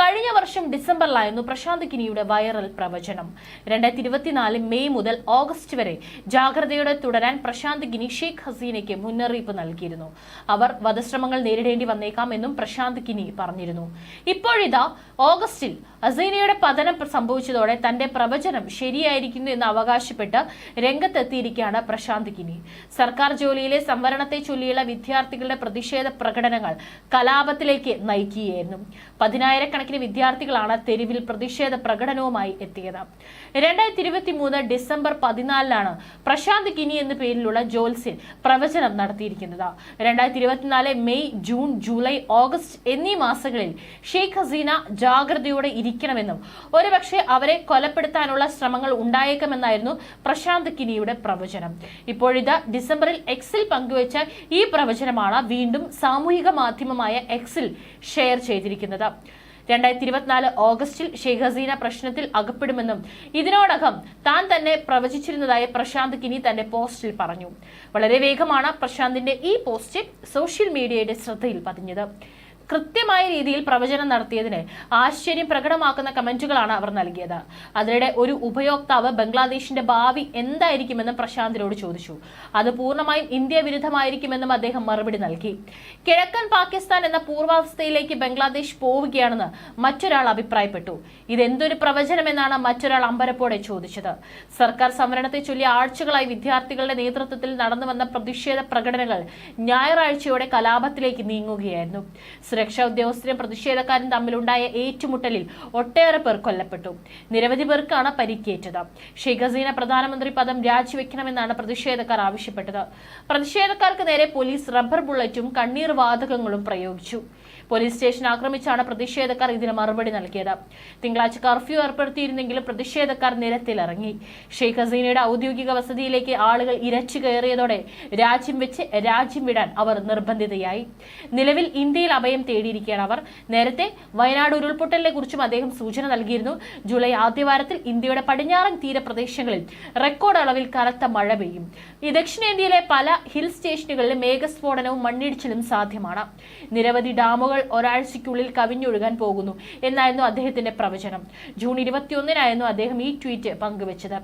കഴിഞ്ഞ വർഷം ഡിസംബറിലായിരുന്നു പ്രശാന്ത് കിനിയുടെ വൈറൽ പ്രവചനം. രണ്ടായിരത്തി ഇരുപത്തിനാല് മെയ് മുതൽ ഓഗസ്റ്റ് വരെ ജാഗ്രതയോടെ തുടരാൻ പ്രശാന്ത് കിനി ഷെയ്ഖ് ഹസീനയ്ക്ക് മുന്നറിയിപ്പ് നൽകിയിരുന്നു. അവർ വധശ്രമങ്ങൾ നേരിടേണ്ടി വന്നേക്കാം എന്നും പ്രശാന്ത് കിനി പറഞ്ഞിരുന്നു. ഇപ്പോഴിതാ ഓഗസ്റ്റിൽ ഹസീനയുടെ പതനം സംഭവിച്ചതോടെ തന്റെ പ്രവചനം ശരിയായിരിക്കുന്നു എന്ന് അവകാശപ്പെട്ട് രംഗത്തെത്തിയിരിക്കുകയാണ് പ്രശാന്ത് കിനി. സർക്കാർ ജോലിയിലെ സംവരണത്തെ ചൊല്ലിയുള്ള വിദ്യാർത്ഥികളുടെ പ്രതിഷേധ പ്രകടനങ്ങൾ കലാപത്തിലേക്ക് നയിക്കുകയായിരുന്നു. പതിനായിരക്കണക്കിന് വിദ്യാർത്ഥികളാണ് തെരുവിൽ പ്രതിഷേധ പ്രകടനവുമായി എത്തിയത്. രണ്ടായിരത്തി ഇരുപത്തി മൂന്ന് ഡിസംബർ പതിനാലിനാണ് പ്രശാന്ത് കിനി എന്ന പേരിലുള്ള ജോൽസിൻ പ്രവചനം നടത്തിയിരിക്കുന്നത്. രണ്ടായിരത്തി ഇരുപത്തിനാല് മെയ് ജൂൺ ജൂലൈ ഓഗസ്റ്റ് എന്നീ മാസങ്ങളിൽ ഷെയ്ഖ് ഹസീന ജാഗ്രതയോടെ ഇരിക്കണമെന്നും. ഒരുപക്ഷെ അവരെ കൊലപ്പെടുത്താനുള്ള ശ്രമങ്ങൾ ഉണ്ടായേക്കുമെന്നായിരുന്നു പ്രശാന്ത് കിനിയുടെ പ്രവചനം. ഇപ്പോഴിത് ഡിസംബറിൽ എക്സിൽ പങ്കുവച്ച ഈ പ്രവചനമാണ് വീണ്ടും സാമൂഹിക മാധ്യമമായ എക്സിൽ ഷെയർ ചെയ്തിരിക്കുന്നത്. രണ്ടായിരത്തി ഇരുപത്തിനാല് ഓഗസ്റ്റിൽ ഷെയ്ഖ് ഹസീന പ്രശ്നത്തിൽ അകപ്പെടുമെന്നും ഇതിനോടകം താൻ തന്നെ പ്രവചിച്ചിരുന്നതായി പ്രശാന്ത് കിനി തന്റെ പോസ്റ്റിൽ പറഞ്ഞു. വളരെ വേഗമാണ് പ്രശാന്തിന്റെ ഈ പോസ്റ്റ് സോഷ്യൽ മീഡിയയുടെ ശ്രദ്ധയിൽ പതിഞ്ഞത്. കൃത്യമായ രീതിയിൽ പ്രവചനം നടത്തിയതിന് ആശ്ചര്യം പ്രകടമാക്കുന്ന കമന്റുകളാണ് അവർ നൽകിയത്. അതിനിടെ ഒരു ഉപയോക്താവ് ബംഗ്ലാദേശിന്റെ ഭാവി എന്തായിരിക്കുമെന്നും പ്രശാന്തിനോട് ചോദിച്ചു. അത് പൂർണമായും ഇന്ത്യ വിരുദ്ധമായിരിക്കുമെന്നും അദ്ദേഹം മറുപടി നൽകി. കിഴക്കൻ പാകിസ്ഥാൻ എന്ന പൂർവാവസ്ഥയിലേക്ക് ബംഗ്ലാദേശ് പോവുകയാണെന്ന് മറ്റൊരാൾ അഭിപ്രായപ്പെട്ടു. ഇതെന്തൊരു പ്രവചനമെന്നാണ് മറ്റൊരാൾ അമ്പരപ്പോടെ ചോദിച്ചത്. സർക്കാർ സംവരണത്തെ ചൊല്ലി ആഴ്ചകളായി വിദ്യാർത്ഥികളുടെ നേതൃത്വത്തിൽ നടന്നു വന്ന പ്രതിഷേധ പ്രകടനങ്ങൾ ഞായറാഴ്ചയോടെ കലാപത്തിലേക്ക് നീങ്ങുകയായിരുന്നു. സുരക്ഷാ ഉദ്യോഗസ്ഥരും പ്രതിഷേധക്കാരും തമ്മിലുണ്ടായ ഏറ്റുമുട്ടലിൽ ഒട്ടേറെ പേർ കൊല്ലപ്പെട്ടു. നിരവധി പേർക്കാണ് പരിക്കേറ്റത്. ഷെയ്ഖ് ഹസീന പ്രധാനമന്ത്രി പദം രാജിവെക്കണമെന്നാണ് പ്രതിഷേധക്കാർ ആവശ്യപ്പെട്ടത്. പ്രതിഷേധക്കാർക്ക് നേരെ പോലീസ് റബ്ബർ ബുള്ളറ്റും കണ്ണീർ വാതകങ്ങളും പ്രയോഗിച്ചു. പോലീസ് സ്റ്റേഷൻ ആക്രമിച്ചാണ് പ്രതിഷേധക്കാർ ഇതിന് മറുപടി നൽകിയത്. തിങ്കളാഴ്ച കർഫ്യൂ ഏർപ്പെടുത്തിയിരുന്നെങ്കിലും പ്രതിഷേധക്കാർ നിരത്തിലിറങ്ങി. ഷെയ്ഖ് ഹസീനയുടെ ഔദ്യോഗിക വസതിയിലേക്ക് ആളുകൾ ഇരച്ചു കയറിയതോടെ രാജ്യം വെച്ച് രാജ്യം വിടാൻ അവർ നിർബന്ധിതയായി. നിലവിൽ ഇന്ത്യയിൽ അഭയം തേടിയിരിക്കുകയാണ് അവർ. നേരത്തെ വയനാട് ഉരുൾപൊട്ടലിനെ കുറിച്ചും അദ്ദേഹം സൂചന നൽകിയിരുന്നു. ജൂലൈ ആദ്യവാരത്തിൽ ഇന്ത്യയുടെ പടിഞ്ഞാറൻ തീരപ്രദേശങ്ങളിൽ റെക്കോർഡ് അളവിൽ കനത്ത മഴ പെയ്യും. ഈ ദക്ഷിണേന്ത്യയിലെ പല ഹിൽ സ്റ്റേഷനുകളിലും മേഘസ്ഫോടനവും മണ്ണിടിച്ചിലും സാധ്യമാണ്. നിരവധി ഡാമുകൾ ഒരാഴ്ചയ്ക്കുള്ളിൽ കവിഞ്ഞൊഴുകാൻ പോകുന്നു എന്നായിരുന്നു അദ്ദേഹത്തിന്റെ പ്രവചനം. ജൂൺ ഇരുപത്തിയൊന്നിനായിരുന്നു അദ്ദേഹം ഈ ട്വീറ്റ് പങ്കുവച്ചത്.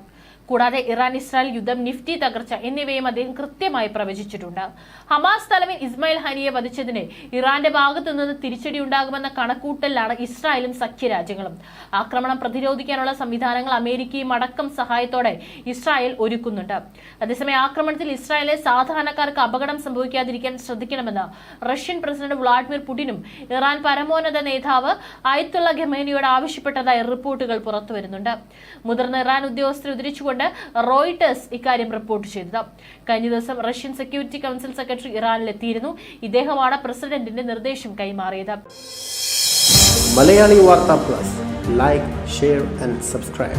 കൂടാതെ ഇറാൻ ഇസ്രായേൽ യുദ്ധം നിഫ്റ്റി തകർച്ച എന്നിവയും അദ്ദേഹം കൃത്യമായി പ്രവചിച്ചിട്ടുണ്ട്. ഹമാസ് തലവൻ ഇസ്മായിൽ ഹനിയെ വധിച്ചതിനെ ഇറാന്റെ ഭാഗത്തു നിന്ന് തിരിച്ചടി ഉണ്ടാകുമെന്ന കണക്കൂട്ടലിലാണ് ഇസ്രായേലും സഖ്യരാജ്യങ്ങളും. ആക്രമണം പ്രതിരോധിക്കാനുള്ള സംവിധാനങ്ങൾ അമേരിക്കയും അടക്കം സഹായത്തോടെ ഇസ്രായേൽ ഒരുക്കുന്നുണ്ട്. അതേസമയം ആക്രമണത്തിൽ ഇസ്രായേലിലെ സാധാരണക്കാർക്ക് അപകടം സംഭവിക്കാതിരിക്കാൻ ശ്രദ്ധിക്കണമെന്ന് റഷ്യൻ പ്രസിഡന്റ് വ്ളാഡിമിർ പുടിനും ഇറാൻ പരമോന്നത നേതാവ് ആയത്തുള്ള ഖമേനിയോട് ആവശ്യപ്പെട്ടതായി റിപ്പോർട്ടുകൾ പുറത്തുവരുന്നുണ്ട്. മുതിർന്ന ഇറാൻ ഉദ്യോഗസ്ഥരെ ഉദ്ധരിച്ചുകൊണ്ട് റോയിട്ടേഴ്സ് ഇക്കാര്യം റിപ്പോർട്ട് ചെയ്തത്. കഴിഞ്ഞ ദിവസം റഷ്യൻ സെക്യൂരിറ്റി കൗൺസിൽ സെക്രട്ടറി ഇറാനിലെത്തിയിരുന്നു. ഇദ്ദേഹമാണ് പ്രസിഡന്റിന്റെ നിർദ്ദേശം കൈമാറിയത് മലയാളി വാർത്താ plus like share and subscribe